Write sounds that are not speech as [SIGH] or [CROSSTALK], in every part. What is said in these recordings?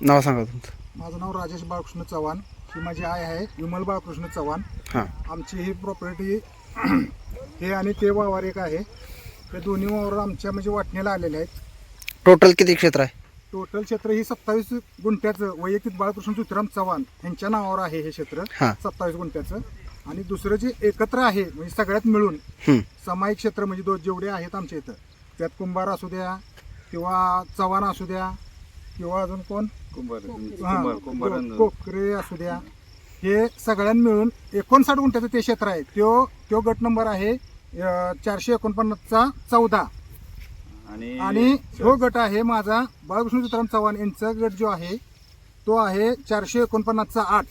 नाव सांगा तुमचं. माझं नाव राजेश बाळकृष्ण चव्हाण. ही माझी आई आहे विमल बाळकृष्ण चव्हाण. हां. आमची ही प्रॉपर्टी [CLEARS THROAT] हे आणि ते वावर एक आहे. हे दोन्ही वावर आमच्या म्हणजे वाटणीला आलेले आहेत. टोटल किती क्षेत्र आहे? टोटल क्षेत्र ही सत्तावीस गुंठ्याचं वैयक्तिक बाळकृष्ण तुकाराम चव्हाण यांच्या नावावर आहे हे क्षेत्र. हां. सत्तावीस गुंठ्याचं. आणि दुसरं जे एकत्र आहे म्हणजे सगळ्यात मिळून हं. सामायिक क्षेत्र म्हणजे दो जेवढे आहेत आमच्या इथं त्यात कुंभार असू द्या किंवा चव्हाण असू द्या किंवा अजून कोण? हा, को- कोकरे असू द्या. हे सगळ्यांनी मिळून एकोणसाठ गुंठ्याचं ते क्षेत्र आहे. तो तो गट नंबर आहे अं, चारशे एकोणपन्नासचा चौदा. आणि तो गट आहे माझा बाळकृष्ण तुकाराम चव्हाण यांचा गट जो आहे तो आहे चारशे एकोणपन्नासचा आठ.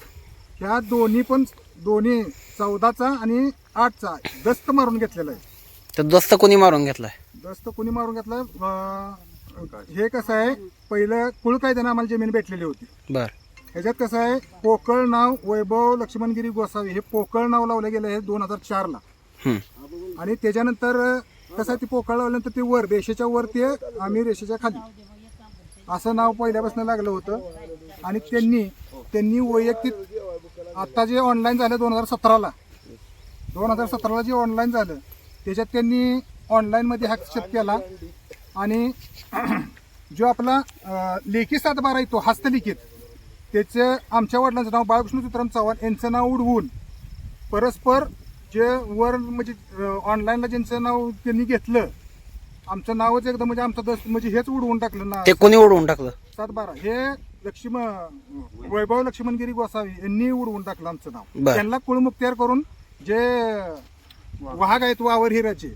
ह्या दोन्ही पण दोन्ही चौदाचा आणि आठचा दस्त मारून घेतलेला आहे. तर दोस्त कोणी मारून घेतलाय? दस्त कुणी मारून घेतला अं, हे कसं आहे पहिलं कुळ कायद्यानं आम्हाला जमीन भेटलेली होती. बर. ह्याच्यात कसं आहे पोकळ नाव वैभव लक्ष्मणगिरी गोसावी हे पोकळ नाव लावलं गेलं आहे दोन हजार चारला. हं. आणि त्याच्यानंतर कसं आहे ते पोकळ लावल्यानंतर ते वर रेषेच्या वर ते आम्ही रेषेच्या खाली. असं नाव पहिल्यापासून लागलं होतं. आणि त्यांनी त्यांनी वैयक्तिक आता जे ऑनलाईन झालं दोन हजार सतराला. दोन हजार सतराला जे ऑनलाईन झालं त्याच्यात त्यांनी ऑनलाईनमध्ये हस्तक्षेप केला. आणि जो आपला लेखी सातबारा आहे तो हस्तलिखित. त्याचं आमच्या वडिलांचं नाव बाळकृष्ण तुकाराम चव्हाण यांचं नाव उडवून परस्पर जे वर म्हणजे ऑनलाईनला ज्यांचं नाव त्यांनी घेतलं आमचं नावच एकदम म्हणजे आमचं दस म्हणजे हेच उडवून टाकलं ना. ते कोणी उडवून टाकलं? सातबारा. हे लक्ष्मण वैभव लक्ष्मणगिरी गोसावी यांनी उडवून टाकलं आमचं नाव. त्यांना कुळमुक्त्यार करून जे वाघ आहेत वावर हिराचे.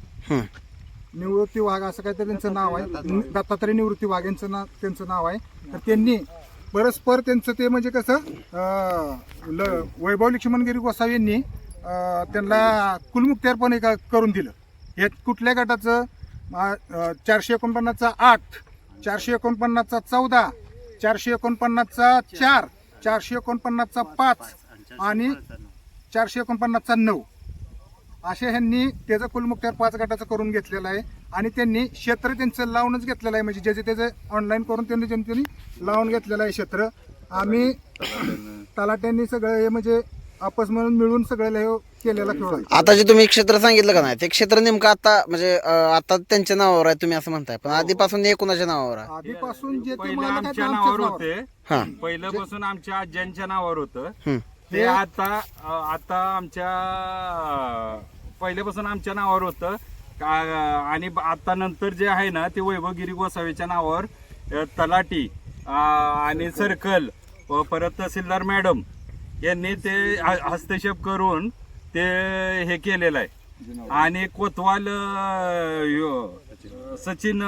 निवृत्ती वाघ असं काहीतरी त्यांचं नाव आहे. दत्तात्रय निवृत्ती वाघ यांचं नाव त्यांचं नाव आहे. तर त्यांनी परस्पर त्यांचं ते म्हणजे कसं ल- वैभव लक्ष्मणगिरी गोसावी यांनी त्यांना कुलमुक्त्यार्पण एका करून दिलं. हे कुठल्या गटाचं? चारशे एकोणपन्नासचा आठ चारशे एकोणपन्नासचा चौदा चारशे एकोणपन्नासचा चार चारशे एकोणपन्नासचा पाच आणि चारशे एकोणपन्नासचा नऊ. असे ह्यांनी त्याचं कुलमुक्त्यार पाच गटाचं करून घेतलेलं आहे. आणि त्यांनी क्षेत्र त्यांचं लावूनच घेतलेलं आहे. म्हणजे ज्याचे त्याचे ऑनलाईन करून त्यांनी त्यांनी त्यांनी लावून घेतलेलं आहे क्षेत्र. आम्ही तलाट्यांनी सगळं हे म्हणजे आपस म्हणून मिळून सगळं हे केलेला खेळ आहे. आता जे तुम्ही क्षेत्र सांगितलं का नाही ते क्षेत्र नेमकं आता म्हणजे अं, आता त्यांच्या नावावर आहे तुम्ही असं म्हणताय. पण आधीपासून हे कुणाच्या नावावर आहे? आधीपासून जे ते पहिले मालक आहेत आमच्या नावावर आमच्याच होते. हां पहिल्यापासून आमच्या आज्यांच्या नावावर होतं. ते आता अं, आता आमच्या पहिल्यापासून आमच्या नावावर होतं. का- आणि आता नंतर जे आहे ना ते वैभवगिरी गोसावीच्या नावावर तलाटी आणि सर्कल व परत तहसीलदार मॅडम यांनी ते हस्तक्षेप करून ते हे केलेलं आहे. आणि कोतवाल सचिन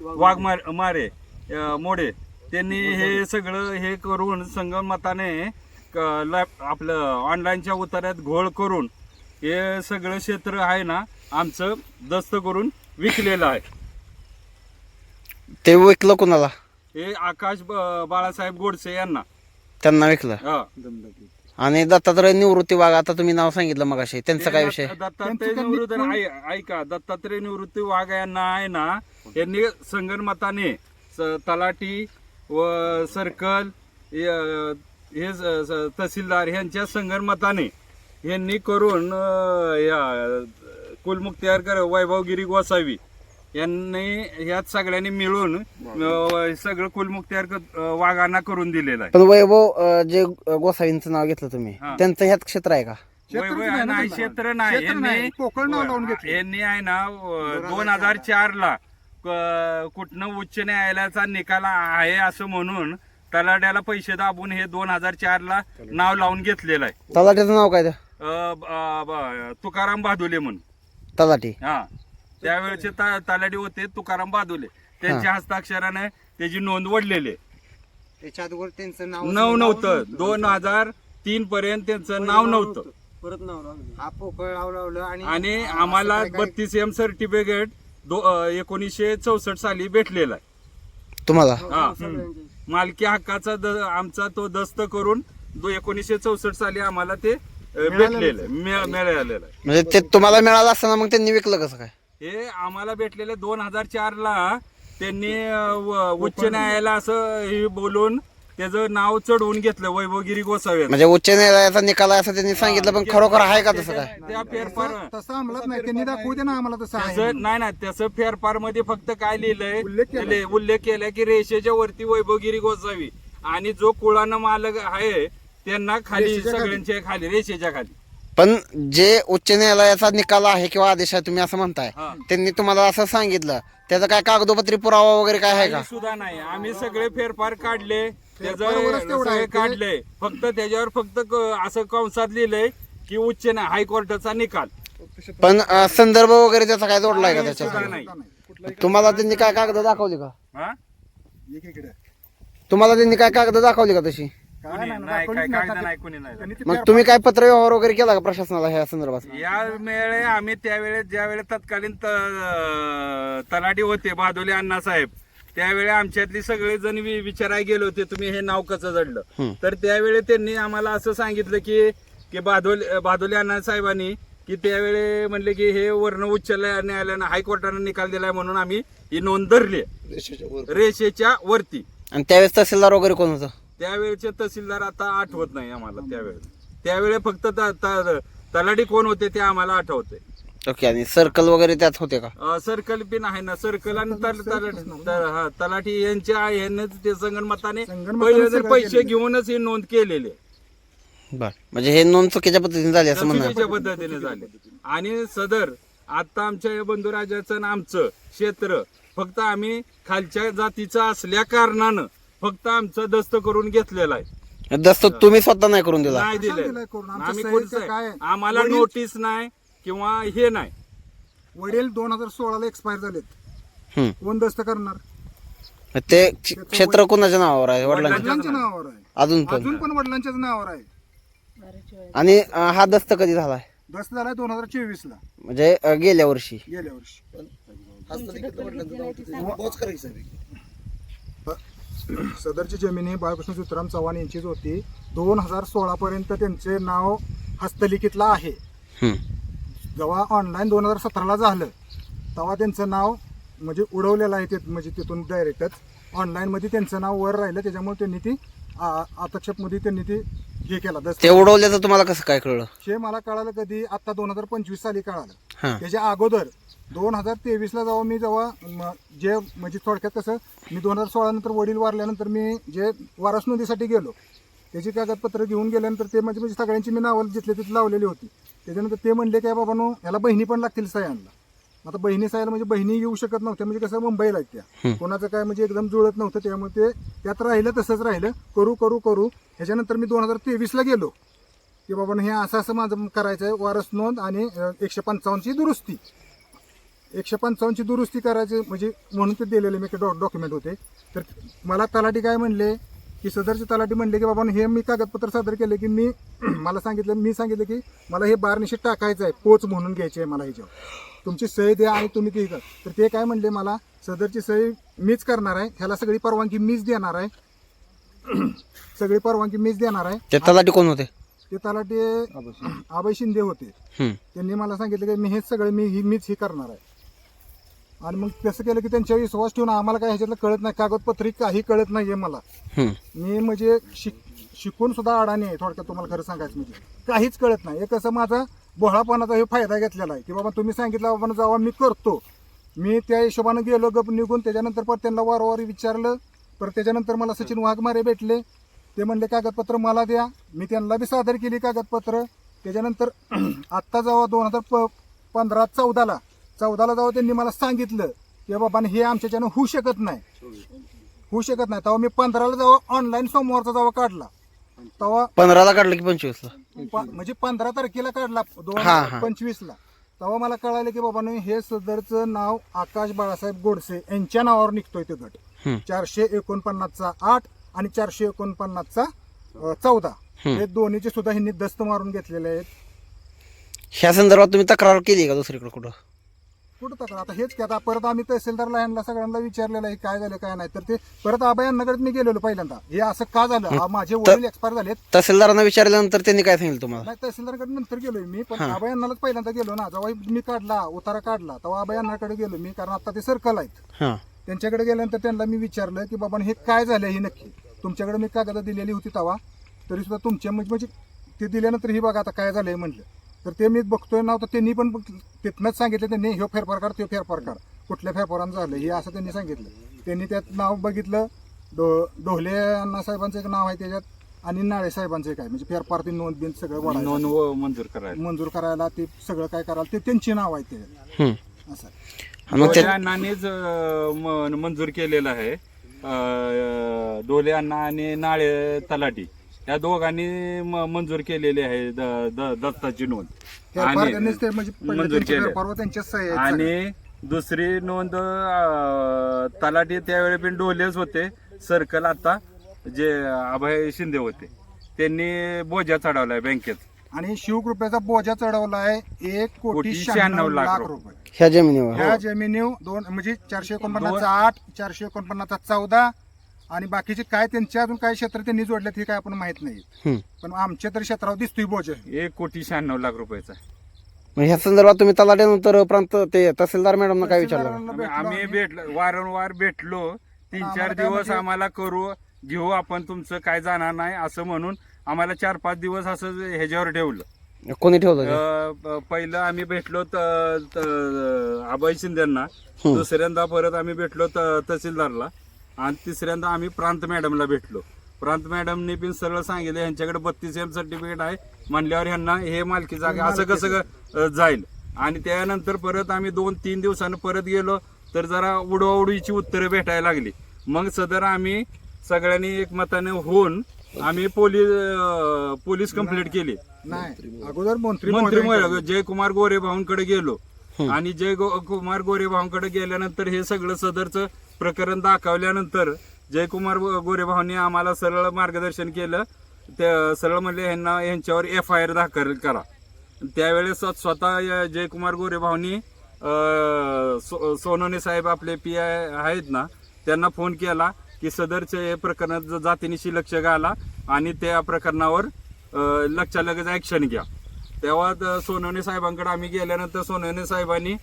वाघमार मारे मोडे त्यांनी हे सगळं हे करून संगमताने क- लॅप- आपलं ऑनलाईनच्या उतार्यात घोळ करून हे सगळं क्षेत्र आहे ना आमचं दस्त करून विकलेलं आहे. ते विकलं कुणाला? हे आकाश ब- बाळासाहेब गोडसे यांना. त्यांना विकलं. हा. आणि दत्तात्रय निवृत्ती वाघ आता तुम्ही नाव सांगितलं मगाशी त्यांचा काय विषय? दत्त- दत्तात्रय निवृत्ती ऐ- ऐका दत्तात्रय निवृत्ती वाघ यांना आहे ना यांनी संगणमताने स- तलाठी व सर्कल हे स- स- तहसीलदार यांच्या संगणमताने यांनी करून अं, या कुलमुक्त्यार कर वैभवगिरी गोसावी यांनी ह्यात सगळ्यांनी मिळून अं, सगळं कुलमुक्त्यार क- अं, वाघांना करून दिलेलं आहे पण वैभव अं, जे गोसावींचं नाव घेतलं तुम्ही हा. त्यांचं ह्यात क्षेत्र आहे का वैभव नाही आहे ना. क्षेत्र नाही क्षेत्र नाही, यांनी- पोकळ नाव लावून घेतलं. यांनी आहे ना दोन हजार चार ला क- कुठनं उच्च न्यायालयाचा निकाल आहे असं म्हणून तलाट्याला पैसे दाबून हे दोन हजार चार ला नाव लावून घेतलेलं आहे तलाट्याचं नाव काय ते? अ, तुकाराम बादुले म्हणून. तलाठी. हा. त्यावेळेचे त- तलाठी होते तुकाराम बादुले. त्यांच्या हस्ताक्षराने त्याची नोंद वडलेली आहे. त्याच्या अगोदर त्यांचं नाव नाव नव्हतं. दोन हजार तीन पर्यंत त्यांचं नाव नव्हतं. हा पोकळ लाव लावलं आणि आणि आम्हाला बत्तीस एम सर्टिफिकेट दो अ, एकोणीसशे चौसष्ट साली भेटलेला आहे. तुम्हाला? हा मालकी हक्काचा द- आमचा तो दस्त करून दो एकोणीसशे चौसष्ट साली आम्हाला ते भेटलेलं आहे, मिळ- मिळालेलं आहे. म्हणजे ते तुम्हाला मिळालं असताना मग त्यांनी विकलं कसं काय? हे आम्हाला भेटलेले दोन हजार चार ला त्यांनी अ, व- उच्च न्यायालयाला असं हे बोलून त्याचं नाव चढवून घेतलं वैभवगिरी गोसावी म्हणजे उच्च न्यायालयाचा निकाल आहे असं त्यांनी सांगितलं पण खरोखर आहे का तसं काय? त्या फेरफार तसं अंमलात नाही. त्यांनी दाखवू दे ना आम्हाला तसं आहे. त्याचं नाही ना त्याचं फेरफारमध्ये फक्त काय लिहिलंय उल्लेख केलाय. ले- उल्लेख केलाय की रेषेच्या वरती वैभवगिरी गोसावी. आणि जो कुळानं मालक आहे त्यांना खाली. सगळ्यांच्या खाली. रेषेच्या खाली. पण जे उच्च न्यायालयाचा निकाल आहे किंवा आदेश आहे तुम्ही असं म्हणताय. हा. त्यांनी तुम्हाला असं सांगितलं. त्याचा काय कागदोपत्री पुरावा वगैरे काय आहे का? काही सुद्धा नाही. आम्ही सगळे फेरफार काढले. फेरफारवरच त्याचं तेवढं आहे सगळे ते. काढले. फक्त त्याच्यावर फक्त क- असं कंसात लिहिलंय की उच्च नाही हायकोर्टाचा निकाल. पण अं, संदर्भ वगैरे त्याचा काय जोडलाय का सुद्धा त्याच्यात नाही तुम्हाला त्यांनी काय कागद दाखवली का? हा? एकीकडे तुम्हाला त्यांनी काय कागद दाखवली का तशी? काय कुणी नाही, नाही दाखवलीच काय नाही. कागद नाही. कुणी नाही. त्यांनी ते मग तुम्ही काय पत्र व्यवहार वगैरे केला का प्रशासनाला ह्या संदर्भात? या वेळे आम्ही त्यावेळेस ज्या वेळेस तत्कालीन त- तलाठी होते बादोले अण्णासाहेब त्यावेळी आमच्यातली सगळे जण वि- विचारायला गेले होते तुम्ही हे नाव कसं जडलं. तर त्यावेळी त्यांनी आम्हाला असं सांगितलं की की बादोले बादोले अण्णासाहेबांनी की त्यावेळी म्हणले की हे वर्ण उच्च न्यायालयानं हायकोर्टानं निकाल दिलाय म्हणून आम्ही ही नोंद धरली रेषेच्या वरती. आणि त्यावेळेस तहसीलदार वगैरे कोण होतं? त्यावेळेचे तहसीलदार आता आठवत नाही आम्हाला त्यावेळेस. त्यावेळी फक्त त- त- तलाठी कोण होते ते आम्हाला आठवते ओके आणि सर्कल वगैरे त्यात होते का? अ, सर्कल पिन आहे ना सर्कल आणि तल- तल- तल- हा, तलाठी यांच्या ह्यांनीच ते संगणमताने संगणमताने पहिले सगळं पैसे केलेलं. घेऊनच ही नोंद केलेली. आहे. बर. म्हणजे हे नोंद चुकीच्या पद्धतीने झाली असं म्हणणार चुकीच्या पद्धतीने झाले. आणि सदर आता आमच्या या बंधुराजाचं आणि आमचं क्षेत्र फक्त आम्ही खालच्या जातीचं असल्या कारणानं फक्त आमचं दस्त करून घेतलेलं आहे. दस्त तुम्ही स्वतः नाही करून दिला? नाही कशाला दिलंय दिलंय करून? आमचं आम्ही कोणीच काय? आहे. आम्हाला वडील- नोटीस नाही किंवा हे नाही. वडील दोन हजार सोळाला एक्सपायर झालेत. हम्म. कोण दस्त करणार? ते क्ष- क्षेत्र कोणाच्या नावावर आहे? वडिलांच्या? वडिलांच्या नावावर आहे. अजून पण. अजून पण वडिलांच्याच नावावर आहे. आणि अं, हा दस्त कधी झालाय? दस्त झालाय दोन हजार चोवीस ला म्हणजे अं, गेल्या वर्षी. गेल्या वर्षी. सदरची जमीन ही बाळकृष्ण सुतराम चव्हाण यांचीच होती. दोन हजार सोळा पर्यंत त्यांचे नाव हस्तलिखितला आहे. जेव्हा ऑनलाईन दोन हजार सतराला झालं तेव्हा त्यांचं नाव म्हणजे उडवलेलं आहे ते म्हणजे तिथून डायरेक्टच ऑनलाईनमध्ये त्यांचं नाव वर राहिलं त्याच्यामुळे त्यांनी ती आतक्षेपमध्ये त्यांनी ती हे केला ते उडवल्याचं तुम्हाला कसं काय कळलं? हे मला कळालं कधी? आता दोन हजार पंचवीस साली कळालं. त्याच्या अगोदर दोन हजार तेवीसला जेव्हा मी जेव्हा जे म्हणजे थोडक्यात कसं मी दोन हजार सोळा नंतर वडील वारल्यानंतर मी जे वारस नोंदीसाठी गेलो त्याची कागदपत्र घेऊन गेल्यानंतर ते म्हणजे म्हणजे सगळ्यांची मी नावं जिथले तिथे लावलेली होती. त्याच्यानंतर ते म्हणले काय बाबानो ह्याला बहिणी पण लागतील सह्यांना. आता बहिणी सायला म्हणजे बहिणी येऊ शकत नव्हत्या म्हणजे कसं मुंबईला त्या. कोणाचं काय म्हणजे एकदम जुळत नव्हतं त्यामुळे ते त्यात राहिलं तसंच राहिलं. करू करू करू. ह्याच्यानंतर मी दोन हजार तेवीसला गेलो. की बाबा हे असं असं माझं करायचं आहे वारस नोंद आणि एकशे पंचावन्नची दुरुस्ती. एकशे पंचावन्नची दुरुस्ती करायची म्हणजे म्हणून ते दिलेले मी डॉ डॉक्युमेंट होते. तर मला तलाठी काय म्हणले की सदरचे तलाठी म्हणले की बाबा हे मी कागदपत्र सादर केले की मी [CLEARS THROAT] मला सांगितलं मी सांगितलं की मला हे बारनिशी टाकायचं आहे पोच म्हणून घ्यायची आहे मला ह्याच्यावर तुमची सही द्या आणि तुम्ही ते कर. तर ते काय म्हणले मला सदरची सही मीच करणार आहे ह्याला सगळी परवानगी मीच देणार आहे. [CLEARS THROAT] सगळी परवानगी मीच देणार आहे. ते तलाठी कोण होते? ते तलाठी आबाई शिंदे. होते. त्यांनी मला सांगितलं की मी हेच सगळं मी ही मीच हे करणार आहे. आणि मग तसं केलं की त्यांच्यावर विश्वास ठेवून आम्हाला काय ह्याच्यातलं कळत नाही कागदपत्री काही कळत नाहीये मला. हम्म. मी म्हणजे शिक शिकून सुद्धा अडाणी आहे थोडक्यात तुम्हाला खरं सांगायचं म्हणजे. काहीच कळत नाही. एक असं माझा बोहळापणाचा हे फायदा घेतलेला आहे की बाबा तुम्ही सांगितलं बाबा जेव्हा मी करतो. मी त्या हिशोबानं गेलो गप निघून त्याच्यानंतर परत त्यांना वारंवार विचारलं. परत त्याच्यानंतर मला सचिन वाघमारे भेटले. ते म्हणले कागदपत्र मला द्या. मी त्यांना बी सादर केली कागदपत्र. त्याच्यानंतर [CLEARS THROAT] आत्ता जेव्हा दोन हजार प पंधरा चौदाला चौदाला जेव्हा त्यांनी मला सांगितलं की बाबा हे आमच्याच्यानं होऊ शकत नाही. होऊ शकत नाही. तेव्हा मी पंधराला जेव्हा ऑनलाईन सोमवारचा जेव्हा काढला. तेव्हा पंधराला काढलं की पंचवीसला? प- म्हणजे पंधरा तारखेला काढला दोन हा, हजार हा. पंचवीस ला तेव्हा मला कळालं की बाबा हे सदरचं नाव आकाश बाळासाहेब गोडसे यांच्या नावावर निघतोय ते गट. हम्म. चारशे एकोणपन्नासचा आठ आणि चारशे एकोणपन्नासचा अं, चौदा. हे दोन्हीचे सुद्धा ह्यांनी दस्त मारून घेतलेले आहेत. ह्या संदर्भात तुम्ही तक्रार केली का दुसरीकडे कुठं? कुठं तक्रार आता हेच की आता परत आम्ही तहसीलदारला यांना सगळ्यांना विचारलेलं आहे काय झालं काय नाही. तर ते परत आबायांनाकडे मी गेलेलो पहिल्यांदा. हे असं का झालं? माझे वडील एक्सपायर झालेत. तहसीलदारांना विचारल्यानंतर त्यांनी काय सांगितलं तुम्हाला? नाही तहसीलदारकडे नंतर गेलोय मी पण आबा यांनाच पहिल्यांदा गेलो ना. जेव्हा मी काढला उतारा काढला तेव्हा आबा यांनाकडे गेलो मी कारण आता ते सर्कल आहेत. हां. त्यांच्याकडे गेल्यानंतर त्यांना मी विचारलं की बाबा हे काय झालं हे नक्की? तुमच्याकडे मी कागद दिलेली होती तवा तरी सुद्धा तुमच्या म्हणजे म्हणजे ते दिल्यानंतर ही बघा आता काय झालंय म्हटलं तर ते मी बघतोय नाव तर त्यांनी पण तिथनंच सांगितलं त्यांनी ह्यो फेरफार कर त्यो फेरफार कर. कुठल्या फेरफारानं झालं? हे असं त्यांनी सांगितलं. त्यांनी त्यात नाव बघितलं. डो डोहले अण्णासाहेबांचं एक नाव आहे त्याच्यात आणि नाळे साहेबांचं एक आहे. म्हणजे फेरफार ते नोंद बिंद सगळं नोंद मंजूर करायला. मंजूर करायला ते सगळं काय करायला ते त्यांची नाव आहे त्याच्यात. असं. डोले अण्णांनीच मंजूर केलेलं आहे. डोले अण्णा आणि नाळे तलाटी या दोघांनी म- मंजूर केलेली आहे द- द- दत्ताची नोंद. ते म्हणजे पहिले मंजूर त्यांचे केले. त्यांच्याच सह्या आहेत सगळ्या. आणि दुसरी नोंद अं, तलाठी त्यावेळी पण डोलेच होते. सर्कल आता जे अभय शिंदे होते. त्यांनी बोजा चढवलाय बँकेत. आणि शिवकृपेचा बोजा चढवला आहे एक कोटी कोटी शहाण्णव 96 लाख लाख रुपये. ह्या जमिनीवर. ह्या जमिनीव दोन म्हणजे चारशे एकोणपन्नासचा आठ चारशे एकोणपन्नासचा चौदा आणि बाकीचे काय त्यांच्या अजून काय क्षेत्र त्यांनी जोडलेत हे काय आपण माहीत नाही. पण आमच्या तरी क्षेत्रावर दिसतोय बोजा एक कोटी शहाण्णव लाख रुपयाचा. मग ह्या संदर्भात तुम्ही तलाट्यानंतर प्रांत ते तहसीलदार मॅडम काय विचारलं? आम्ही- भेटलो वारंवार भेटलो. तीन चार दिवस म्हणजे- आम्हाला करू घेऊ आपण तुमचं काय जाणार नाही असं म्हणून आम्हाला चार पाच दिवस असं ह्याच्यावर ठेवलं. कोणी ठेवलं पहिलं आम्ही भेटलो अभय शिंदेना. दुसऱ्यांदा परत आम्ही भेटलो तहसीलदारला. आणि तिसऱ्यांदा आम्ही प्रांत मॅडमला भेटलो. प्रांत मॅडमने पण सरळ सांगितलं यांच्याकडे बत्तीस एम सर्टिफिकेट आहे. म्हणल्यावर ह्यांना हे मालकी जागा असं कसं जाईल. आणि त्यानंतर परत आम्ही दोन तीन दिवसानं परत गेलो तर जरा उडवाउडीची उत्तरं भेटायला लागली. मग सदर आम्ही सगळ्यांनी एकमताने होऊन आम्ही पोलीस पोलीस कंप्लेंट केली. नाही अगोदर मंत्री मंत्री जयकुमार गोरे भाऊंकडे गेलो आणि जय गो- कुमार गोरे भाऊंकडे गेल्यानंतर हे सगळं सदरचं प्रकरण दाखवल्यानंतर जयकुमार गो- गोरे आम्हाला सरळ मार्गदर्शन केलं. ते सरळ म्हणले ह्यांना यांच्यावर एफ आय आर दाखल करा. त्यावेळेस स्वतः जयकुमार गोरे सो- सोनोने साहेब आपले पी आय आहेत ना त्यांना फोन केला की सदरचे हे प्रकरण ज- जातीनिशी लक्ष घाला आणि त्या प्रकरणावर लक्षालगेच ॲक्शन लगेच घ्या. तेव्हा सोनवणे साहेबांकडे आम्ही गेल्यानंतर सोनवणे साहेबांनी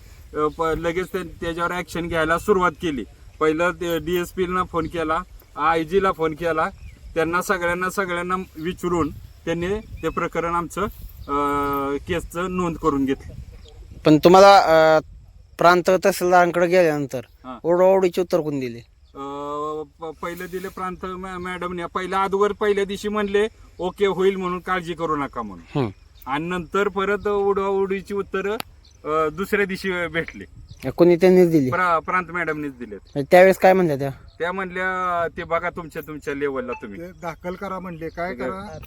प- लगेच ते- त्याच्यावर ॲक्शन घ्यायला सुरुवात केली. पहिलं डीएसपीला फोन केला आय ला फोन केला त्यांना सगळ्यांना सगळ्यांना विचारून त्यांनी ते प्रकरण आमचं केसचं नोंद करून घेतलं. पण तुम्हाला प्रांत तहसीलदारांकडे गेल्यानंतर हा. ओढाओढीची उत्तर कोण दिली? अं, प- पहिलं दिले प्रांत मॅ- मॅडमने. पहिल्या अगोदर पहिल्या दिवशी म्हणले ओके होईल म्हणून काळजी करू नका म्हणून. हम्म. आणि नंतर परत उडवाउडीची उत्तर दुसऱ्या दिवशी भेटली. कोणी त्यांनीच दिली? प्रा- प्रांत मॅडमनेच दिलेत. म्हणजे त्यावेळेस काय म्हणल्या त्या? त्या म्हणल्या ते बघा तुमच्या तुमच्या लेवलला तुम्ही. ते दाखल करा म्हणले. काय करा?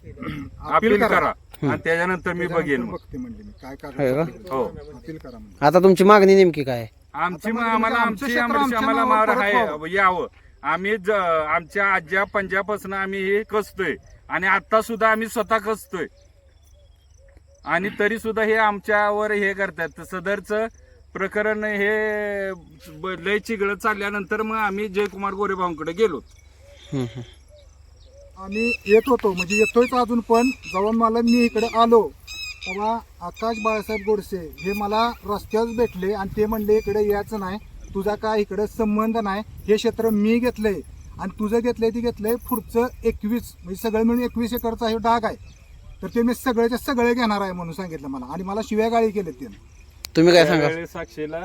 अपील करा. आणि त्याच्यानंतर मी बघेन त्याच्यानंतर मग. बघते म्हणले मी. काय होय का? करा हो. अपील करा म्हणले. आता तुमची मागणी नेमकी काय? आहे? आमची मग आम्हाला आमचं आमची क्षेत्र आमची आमच्या आम्हाला नावावर मार परत आहे. व्हावं. यावं. आम्ही ज- आमच्या आज्या पंजापासून आम्ही हे कसतोय. आणि आता सुद्धा आम्ही स्वतः कसतोय. आणि तरी सुद्धा हे आमच्यावर हे करतात. तर सदरचं प्रकरण हे ब- लय चिघळत चालल्यानंतर मग आम्ही जयकुमार गोरेभाऊंकडे गेलो. हम्म. आम्ही येत होतो म्हणजे येतोयच अजून पण. जेव्हा मला मी इकडे आलो तेव्हा आकाश बाळासाहेब गोडसे हे मला रस्त्यावर भेटले आणि ते म्हणले इकडे यायचं नाही. तुझा काय इकडे संबंध नाही. हे क्षेत्र मी घेतलंय. आणि तुझं घेतलंय ते घेतलंय. पुढचं एकवीस म्हणजे सगळं मिळून एकवीस एकरचा हे डाग आहे. तर ते मी सगळेचे सगळे घेणार आहे म्हणून सांगितलं मला. आणि मला शिव्या गाळी केले त्यानं. तुम्ही काय सांगा? त्यावेळी साक्षीला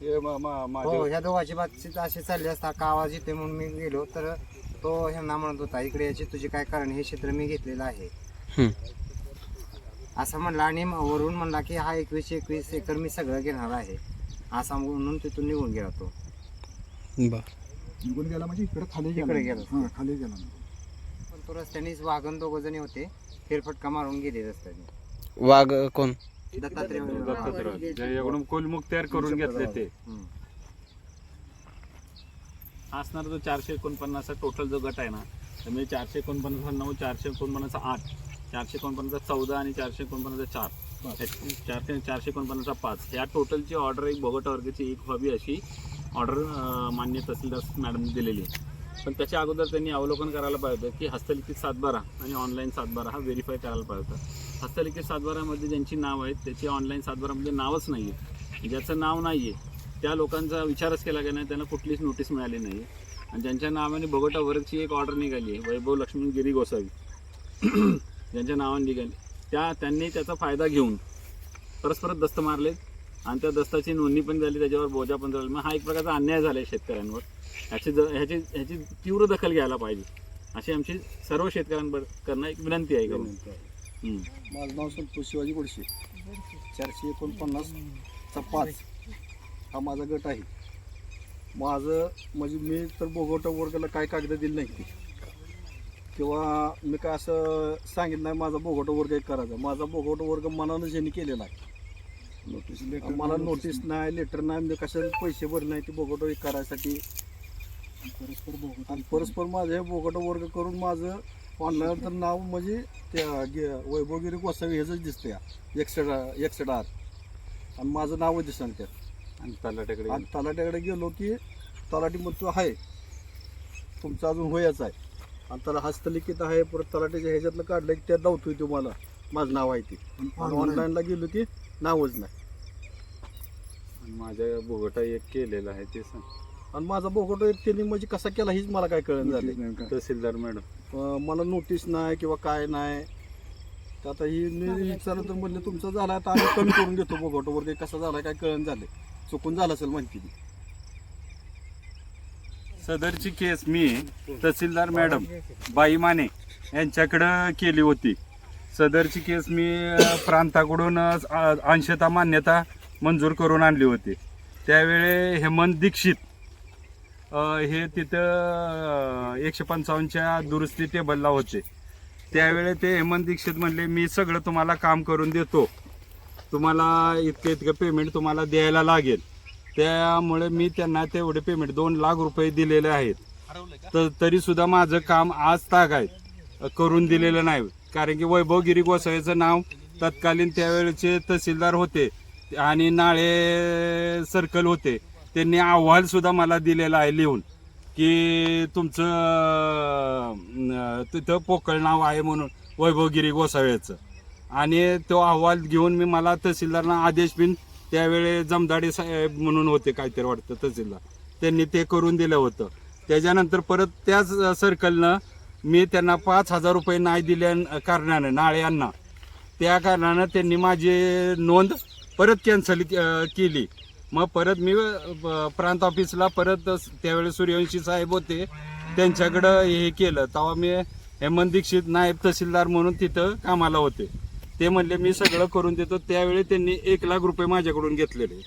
हे म- म- हो माझ्या ह्या दोघांची बातचीत अशी चालली असता का आवाज येते म्हणून मी गेलो तर तो ह्यांना म्हणत होता इकडे याची तुझी काय कारण हे क्षेत्र मी घेतलेलं आहे. हम्म. असं म्हणला आणि म- वरून म्हणला की हा एकवीस एकवीस एकर मी सगळं घेणार आहे. असा म्हणून तिथून निघून गेला तो. बर. निघून गेला म्हणजे इकडे खाली गेला. इकडे गेला. हां खाली गेला. पण तो रस्त्यानेच वागण दोघ जणी होते फेरफटका मारून गेले रस्त्याने. वाघ कोण? दत्तात्रय दत्तात्रय ज्याकडून कोलमुख तयार करून घेतले ते. असणार जो चारशे एकोणपन्नासचा टोटल जो गट आहे ना तर म्हणजे चारशे एकोणपन्नास नऊ चारशे एकोणपन्नासचा आठ चारशे एकोणपन्नासचा चौदा आणि चारशे एकोणपन्नासचा चार. चारशे चारशे एकोणपन्नासचा पाच. ह्या टोटलची ऑर्डर एक बोगट वर्गाची एक व्हावी अशी ऑर्डर मान्य तहसीलदार मॅडमने दिलेली आहे. पण त्याच्या अगोदर त्यांनी अवलोकन करायला पाहिजे की हस्तलिखित सातबारा आणि ऑनलाईन सातबारा हा व्हेरीफाय करायला पाहिजे हस्तलिखित सातबारामध्ये ज्यांची नाव आहेत त्याची ऑनलाईन सातबारामध्ये नावच नाही आहे ज्याचं नाव नाही आहे त्या लोकांचा विचारच केला गेला नाही त्यांना कुठलीच नोटीस मिळाली नाही आणि ज्यांच्या नावाने भोगटा वर्गची एक ऑर्डर निघाली आहे वैभव लक्ष्मण गिरी गोसावी. [CLEARS THROAT] ज्यांच्या नावाने निघाली त्या त्यांनी त्याचा फायदा घेऊन परस्पर दस्त मारलेत आणि त्या दस्ताची नोंदणी पण झाली त्याच्यावर बोजा पण झाला. मग हा एक प्रकारचा अन्याय झाला आहे शेतकऱ्यांवर. ह्याची द- ह्याची ह्याची तीव्र दखल घ्यायला पाहिजे. अशी आमची सर्व शेतकऱ्यांवर करणं एक विनंती आहे. विनंती आहे. माझं नाव संतोष शिवाजी गोडशे चारशे एकोणपन्नासचा पाच. हा माझा गट आहे. माझं म्हणजे मी तर बोगवटा वर्गाला काय कागद दिली नाही. किंवा मी काय असं सांगितलं नाही माझा बोगवटा वर्ग एक करायचा. माझा बोगवटा वर्ग मनानं ज्यांनी केलेला आहे. मला नोटीस नाही लेटर नाही मी कशाला पैसे भरले नाही ते बोगवटा एक करायसाठी. आणि परस्पर माझं हे बोगवटा वर्ग करून माझं तर नाव म्हणजे त्या गे- वैभवगिरी गोसावी ह्याच दिसतंय. एकसठ एकसठ आर आणि माझं नाव दिसतं त्यात. आणि तलाट्याकडे आणि तलाट्याकडे गेलो की तलाठी म्हणतो आहे तुमचं अजून होयाच आहे. आणि त्याला हस्तलिखित आहे परत तलाट्याच्या ह्याच्यातलं काढलं की त्यात दावतोय तो मला. माझं नाव आहे ते. ऑनलाईनला गेलो की नावच नाही. आणि माझ्या बोगटा एक केलेला आहे ते सांग. आणि माझा बोगटो त्यांनी म्हणजे कसा केला हीच मला काय कळण झालं तहसीलदार मॅडम. मला नोटीस नाही किंवा काय नाही. तर आता ही मी विचारलं तर म्हणले तुमचं झाला आता आम्ही कमी करून घेतो बोगटो वगैरे कसा झाला काय कळण झाले चुकून झालं असेल म्हणते ती. सदरची केस मी तहसीलदार मॅडम बाई माने यांच्याकडं केली होती. सदरची केस मी प्रांताकडून अंशता मान्यता मंजूर करून आणली होती. त्यावेळी हेमंत दीक्षित हे तिथं एकशे पंचावन्नच्या दुरुस्ती टेबलला होते. त्यावेळी ते हेमंत दीक्षित म्हणले मी सगळं तुम्हाला काम करून देतो. तुम्हाला इतकं इतकं पेमेंट तुम्हाला द्यायला लागेल. त्यामुळे मी त्यांना तेवढे पेमेंट दोन लाख रुपये दिलेले आहेत. तर तरीसुद्धा माझं काम आज ताग आहे. करून दिलेलं नाही. कारण की वैभव गिरी नाव तत्कालीन त्यावेळेचे तहसीलदार होते आणि नाळे सर्कल होते. त्यांनी अहवाल सुद्धा मला दिलेला आहे लिहून की तुमचं तिथं पोकळ नाव आहे म्हणून वैभवगिरी गोसाव्याचं. आणि तो अहवाल घेऊन मी मला तहसीलदारांना आदेश बिन त्यावेळी जमदाडे साहेब म्हणून होते काहीतरी वाटतं तहसीलदार. त्यांनी ते करून दिलं होतं. त्याच्यानंतर परत त्याच सर्कलनं मी त्यांना पाच हजार रुपये नाही दिल्या कारणानं नाळे यांना त्या कारणानं त्यांनी माझी नोंद परत कॅन्सल केली. मग परत मी प्रांत ऑफिसला परत त्यावेळेस सूर्यवंशी साहेब होते त्यांच्याकडं हे केलं. तेव्हा मी हेमंत दीक्षित नायब तहसीलदार म्हणून तिथं कामाला होते. ते म्हणले मी सगळं करून देतो. त्यावेळी त्यांनी एक लाख रुपये माझ्याकडून घेतलेले.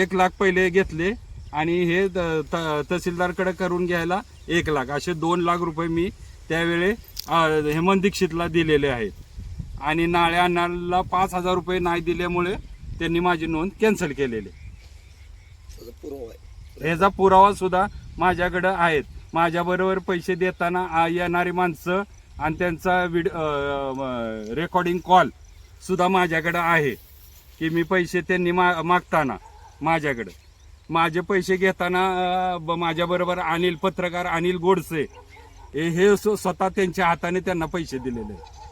एक लाख पहिले घेतले आणि हे त- त- तहसीलदारकडे करून घ्यायला एक लाख. असे दोन लाख रुपये मी त्यावेळी हेमंत दीक्षितला दिलेले आहेत. आणि नाळ्या अण्णाला पाच हजार रुपये नाही दिल्यामुळे त्यांनी माझी नोंद कॅन्सल केलेली. ह्याचा पुरावा सुद्धा माझ्याकडं आहेत. माझ्याबरोबर पैसे देताना येणारी माणसं आणि त्यांचा विड रेकॉर्डिंग कॉल सुद्धा माझ्याकडं आहे. की मी पैसे त्यांनी मा मागताना माझ्याकडं. माझे पैसे घेताना ब- माझ्याबरोबर अनिल पत्रकार अनिल गोडसे हे स्व- स्वतः त्यांच्या हाताने त्यांना पैसे दिलेले आहेत.